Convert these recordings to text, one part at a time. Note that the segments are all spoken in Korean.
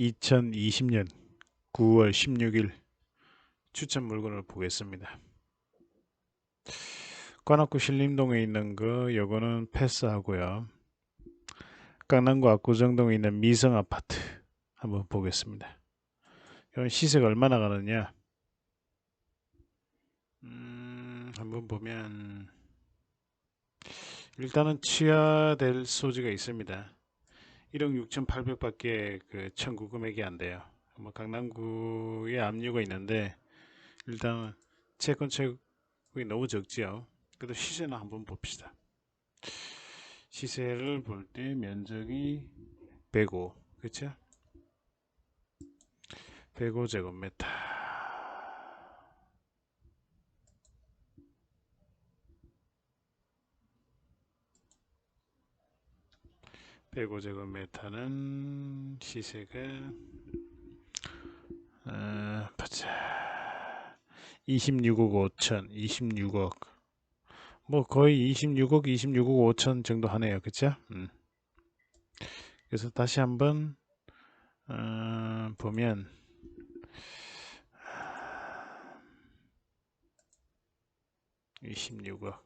2020년 9월 16일 추천 물건을 보겠습니다. 관악구 신림동에 있는 거 요거는 패스하고요. 강남구 압구정동에 있는 미성 아파트 한번 보겠습니다. 이건 시세가 얼마나 가느냐? 음, 한번 보면 일단은 취하될 소지가 있습니다. 1억 6,800밖에 그 청구 금액이 안 돼요. 뭐 강남구에 압류가 있는데 일단 채권 채권이 너무 적지요. 그래도 시세는 한번 봅시다. 시세를 볼 때 면적이 105 그쵸? 105제곱미터 105제곱미터는 시세가 어, 보자. 26억 5천 26억. 뭐 거의 26억 26억 5천 정도 하네요. 그쵸? 음. 그래서 다시 한번 어, 보면 (26억)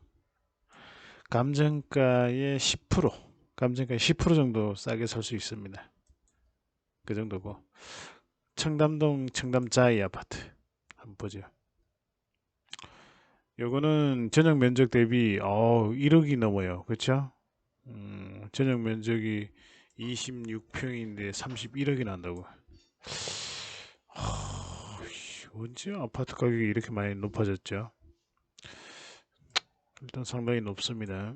감정가의 10% 감정가 10% 정도 싸게 살 수 있습니다. 그 정도고 청담동 청담자이 아파트 한번 보죠. 요거는 전용 면적 대비 어 1억이 넘어요. 그렇죠? 음, 전용 면적이 26평인데 31억이 난다고. 하, 언제 아파트 가격이 이렇게 많이 높아졌죠? 일단 상당히 높습니다.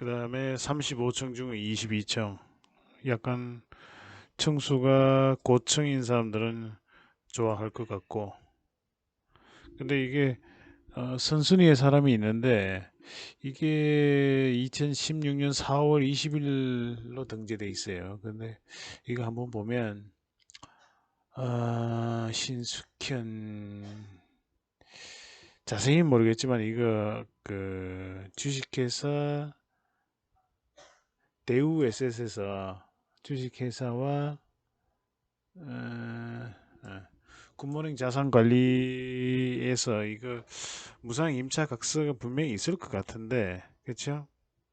그 다음에 35층 중에 22층. 약간 층수가 고층인 사람들은 좋아할 것 같고. 근데 이게 어, 선순위에 사람이 있는데 이게 2016년 4월 20일로 등재돼 있어요. 근데 이거 한번 보면 어, 신숙현 자세히 모르겠지만 이거 그 주식회사 대우 에셋에서 주식회사와 어, 어, 굿모닝 자산관리에서 이거 무상 임차 각서가 분명히 있을 것 같은데 그렇죠?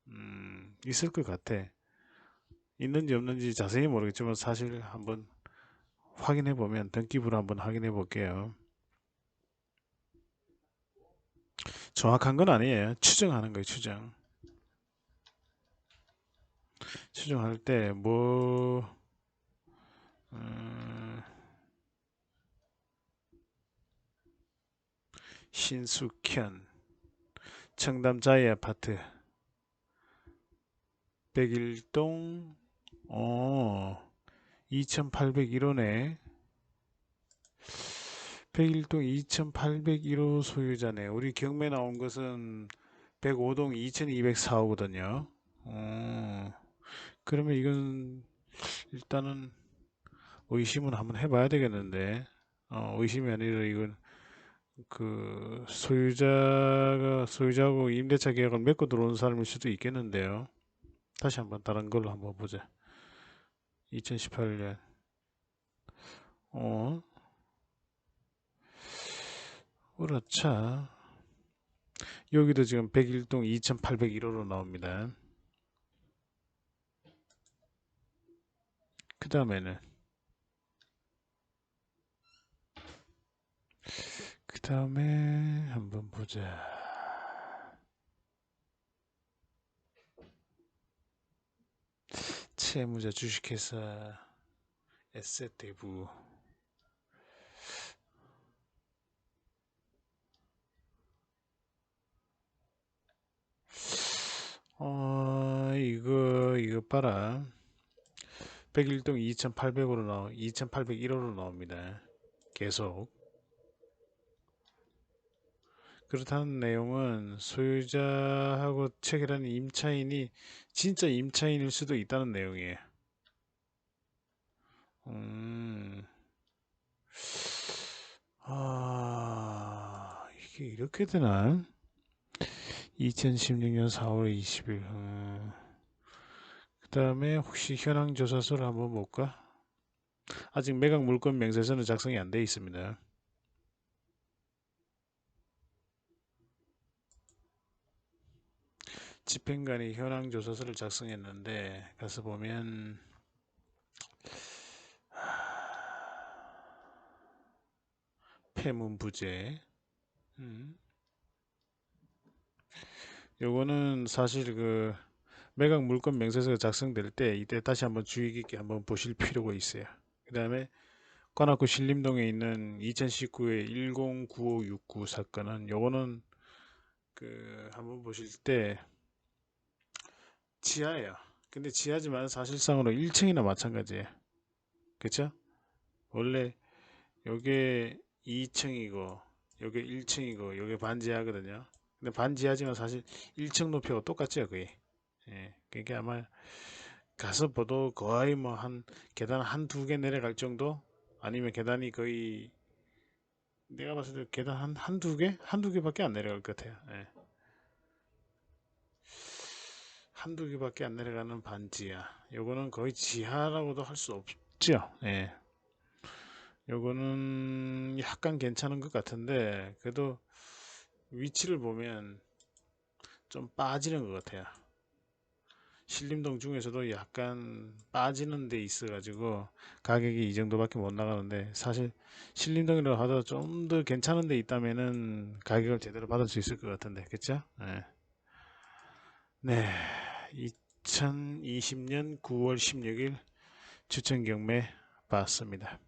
음, 있을 것 같아. 있는지 없는지 자세히 모르겠지만 사실 한번 확인해 보면 등기부를 한번 확인해 볼게요. 정확한 건 아니에요. 추정하는 거예요, 추정. 추정할 때 뭐, 음, 신숙현, 청담자이 아파트, 백일동, 어, 2801호네. 백일동 2801호 소유자네. 우리 경매 나온 것은 105동 2204호거든요. 어. 그러면 이건 일단은 의심은 한번 해봐야 되겠는데 어, 의심이 아니라 이건 그 소유자가 소유자하고 임대차 계약을 맺고 들어온 사람일 수도 있겠는데요. 다시 한번 다른 걸로 한번 보자. 2018년 어 그렇죠. 여기도 지금 101동 2801호로 나옵니다. 그 다음에는 그 다음에 한번 보자. 채무자 주식회사 에셋 대부. 어 이거 이거 봐라 101동 2800으로 나오 2801호로 나옵니다. 계속 그렇다는 내용은 소유자하고 체결하는 임차인이 진짜 임차인일 수도 있다는 내용이에요. 음, 아, 이게 이렇게 되나? 2016년 4월 20일. 음. 그 다음에 혹시 현황 조사서를 한번 볼까? 아직 매각 물건 명세서는 작성이 안돼 있습니다. 집행관이 현황 조사서를 작성했는데 가서 보면 폐문 부재 음. 요거는 사실 그 매각 물건 명세서가 작성될 때 이때 다시 한번 주의 깊게 한번 보실 필요가 있어요. 그 다음에 관악구 신림동에 있는 2019의 109569 사건은 요거는 그 한번 보실 때 지하예요. 근데 지하지만 사실상으로 1층이나 마찬가지예요. 그쵸? 원래 요게 2층이고 요게 1층이고 요게 반지하거든요. 근데 반지하지만 사실 1층 높이가 똑같죠 거의. 예, 그러니까 아마 가서 보도 거의 뭐 한 계단 한 두 개 내려갈 정도 아니면 계단이 거의 내가 봤을 때 계단 한 한 두 개? 한 두 개밖에 안 내려갈 것 같아요. 예. 한두 개밖에 안 내려가는 반지하. 요거는 거의 지하라고도 할 수 없죠. 예. 요거는 약간 괜찮은 것 같은데 그래도 위치를 보면 좀 빠지는 것 같아요. 신림동 중에서도 약간 빠지는 데 있어 가지고 가격이 이 정도밖에 못 나가는데 사실 신림동이라고 하더라도 좀 더 괜찮은 데 있다면은 가격을 제대로 받을 수 있을 것 같은데 그쵸? 네. 네. 2020년 9월 16일 추천 경매 봤습니다.